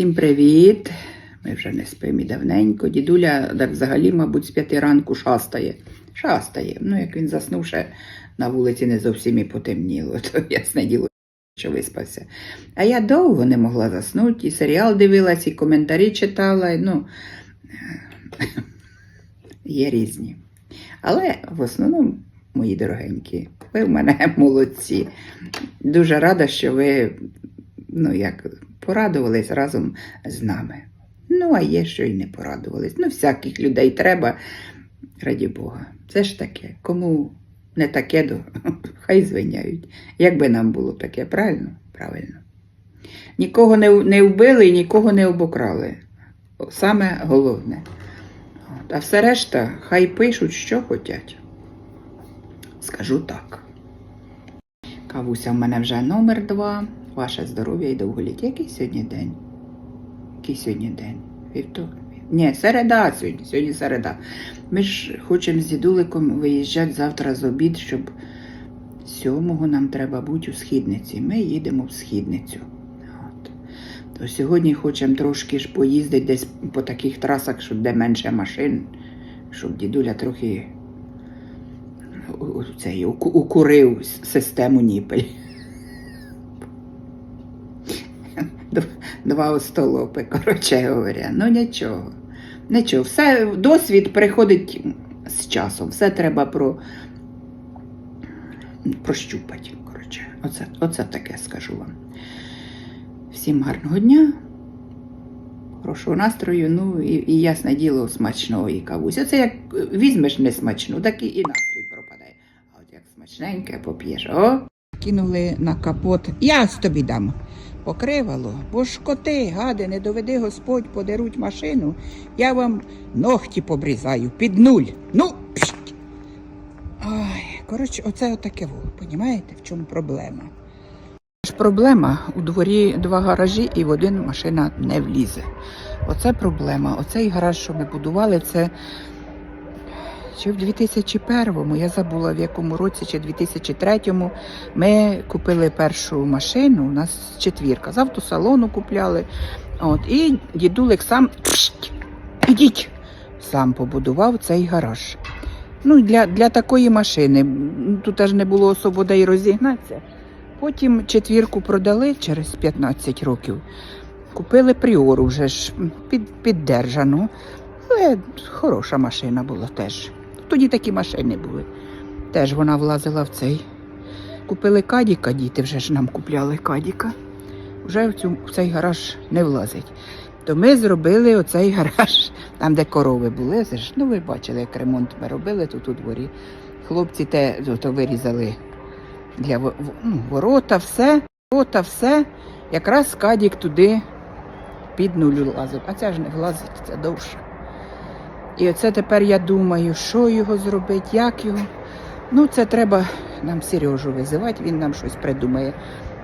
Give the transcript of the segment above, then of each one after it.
Всім привіт! Ми вже не спимо і давненько. Дідуля так взагалі, мабуть, з п'яти ранку шастає. Шастає. Ну, як він заснув, ще на вулиці не зовсім і потемніло, то ясне діло, що виспався. А я довго не могла заснути, і серіал дивилась, і коментарі читала. Ну, є різні. Але в основному, мої дорогенькі, ви в мене молодці. Дуже рада, що ви ну, як, порадувались разом з нами. Ну, а є, що й не порадувались. Ну, всяких людей треба, раді Бога. Це ж таке. Кому не таке, то хай звиняють. Якби нам було таке, правильно? Правильно. Нікого не, не вбили і нікого не обокрали. Саме головне. А все решта, хай пишуть, що хочуть. Скажу так. Кавуся в мене вже номер два. Ваше здоров'я і довголіття. Який сьогодні день? Який сьогодні день? Вівторок? Ні, середа сьогодні, сьогодні середа. Ми ж хочемо з дідуликом виїжджати завтра з обід, щоб сьомого нам треба бути у східниці. Ми їдемо в східницю. От. То сьогодні хочемо трошки ж поїздити десь по таких трасах, щоб де менше машин, щоб дідуля трохи цей, укурив систему ніпель. Два остолопи, коротше говоря. Ну нічого. Нічого, все, досвід приходить з часом. Все треба про, прощупати. Коротше. Оце, оце таке скажу вам. Всім гарного дня, хорошого настрою, ну і, і ясне діло смачного і кавусь. Оце як візьмеш не смачну, так і, і настрій пропадає. А от як смачненьке поп'єш. О! Кинули на капот. Я тобі дам. Покривало, бо ж коти, гади, не доведи Господь, подеруть машину, я вам ногті побрізаю під нуль. Ну, пшт. Ай, коротше, оце отаке во, понімаєте, в чому проблема? Проблема, у дворі два гаражі і в один машина не влізе. Оце проблема. Оцей гараж, що ми будували, це чи в 2001-му, я забула в якому році, чи 2003-му, ми купили першу машину, у нас четвірка, з автосалону купляли. От, і дідулик сам «Пшт! ідіть, сам побудував цей гараж. Ну, для, для такої машини. Тут аж не було особо де й розігнатися. Потім четвірку продали через 15 років. Купили пріору вже ж під, піддержану. Але хороша машина була теж. Тоді такі машини були. Теж вона влазила в цей. Купили кадіка, діти вже ж нам купляли кадіка. Вже в, цю, в цей гараж не влазить. То ми зробили оцей гараж, там, де корови були. Це ж, ну ви бачили, як ремонт ми робили тут у дворі. Хлопці те то, вирізали для ну, ворота, все, ворота, все. Якраз кадік туди під нулю лазив. А це ж не влазить, це довше. І оце тепер я думаю, що його зробити, як його. Ну, це треба нам Сережу визивати, він нам щось придумає.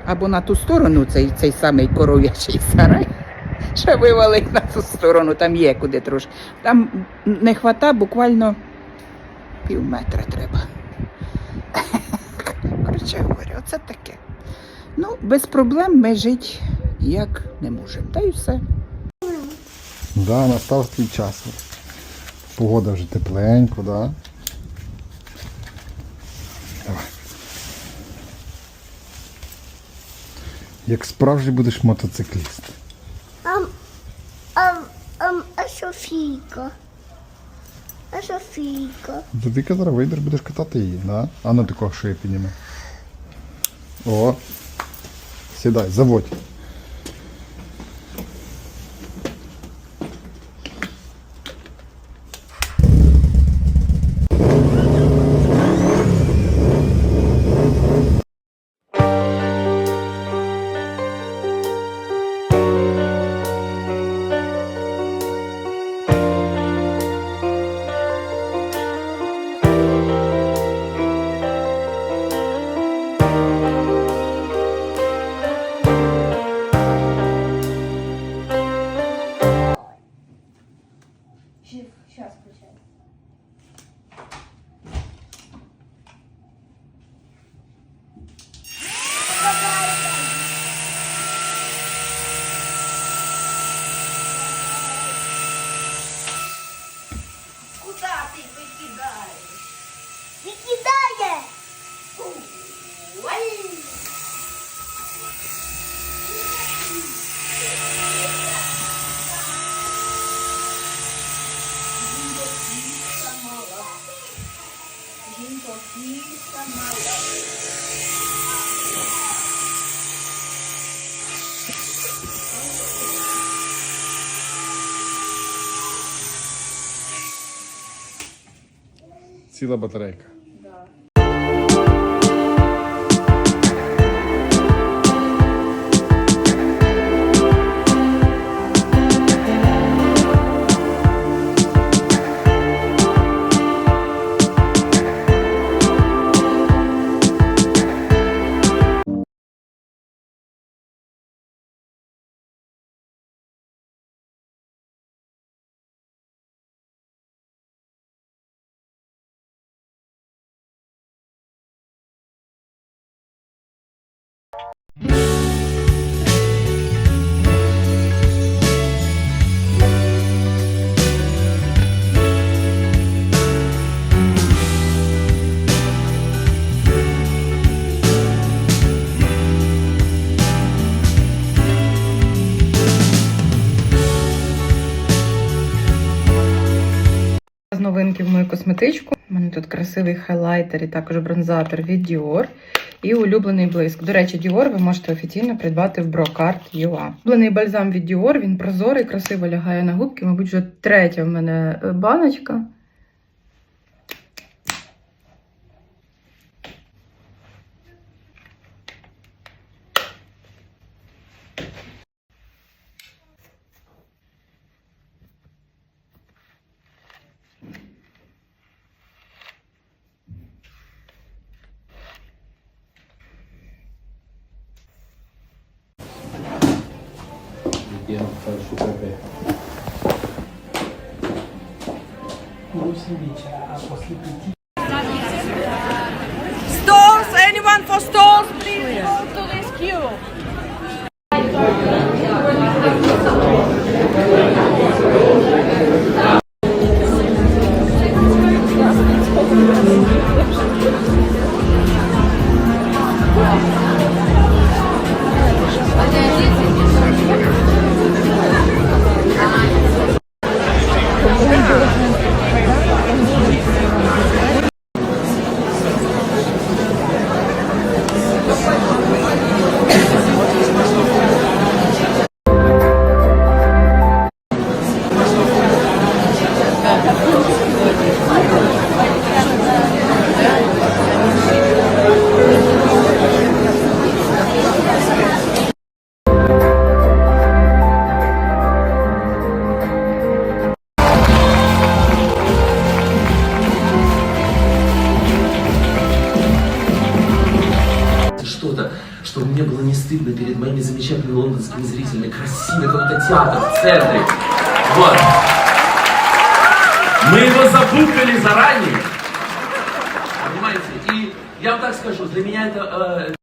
Або на ту сторону цей, цей самий коров'ячий сарай. Ще вивалить на ту сторону, там є куди трошки. Там не хвата, буквально пів метра треба. Коротше говорю, оце таке. Ну, без проблем ми жити як не можемо. Та й все. Да, настав твій час. Погода вже тепленько, да. Давай. Як справжній будеш мотоцикліст. Ам, ам, ам, а Софійка? А Софійка? То ти зараз вийдеш, будеш катати її, да? А ну такого шиї підніми. О. Сідай, заводь. Ціла батарейка. З новинки в мою косметичку. У мене тут красивий хайлайтер і також бронзатор від Dior. І улюблений блиск. До речі, Dior ви можете офіційно придбати в Brocard.ua. Улюблений бальзам від Dior, він прозорий, красиво лягає на губки. Мабуть, вже третя в мене е, баночка. Stores, anyone for stores, please to this queue. мне было не стыдно перед моими замечательными лондонскими зрителями. Красивый какой-то театр в центре. Вот. Мы его забукали заранее. Понимаете? И я вам так скажу, для меня это, э,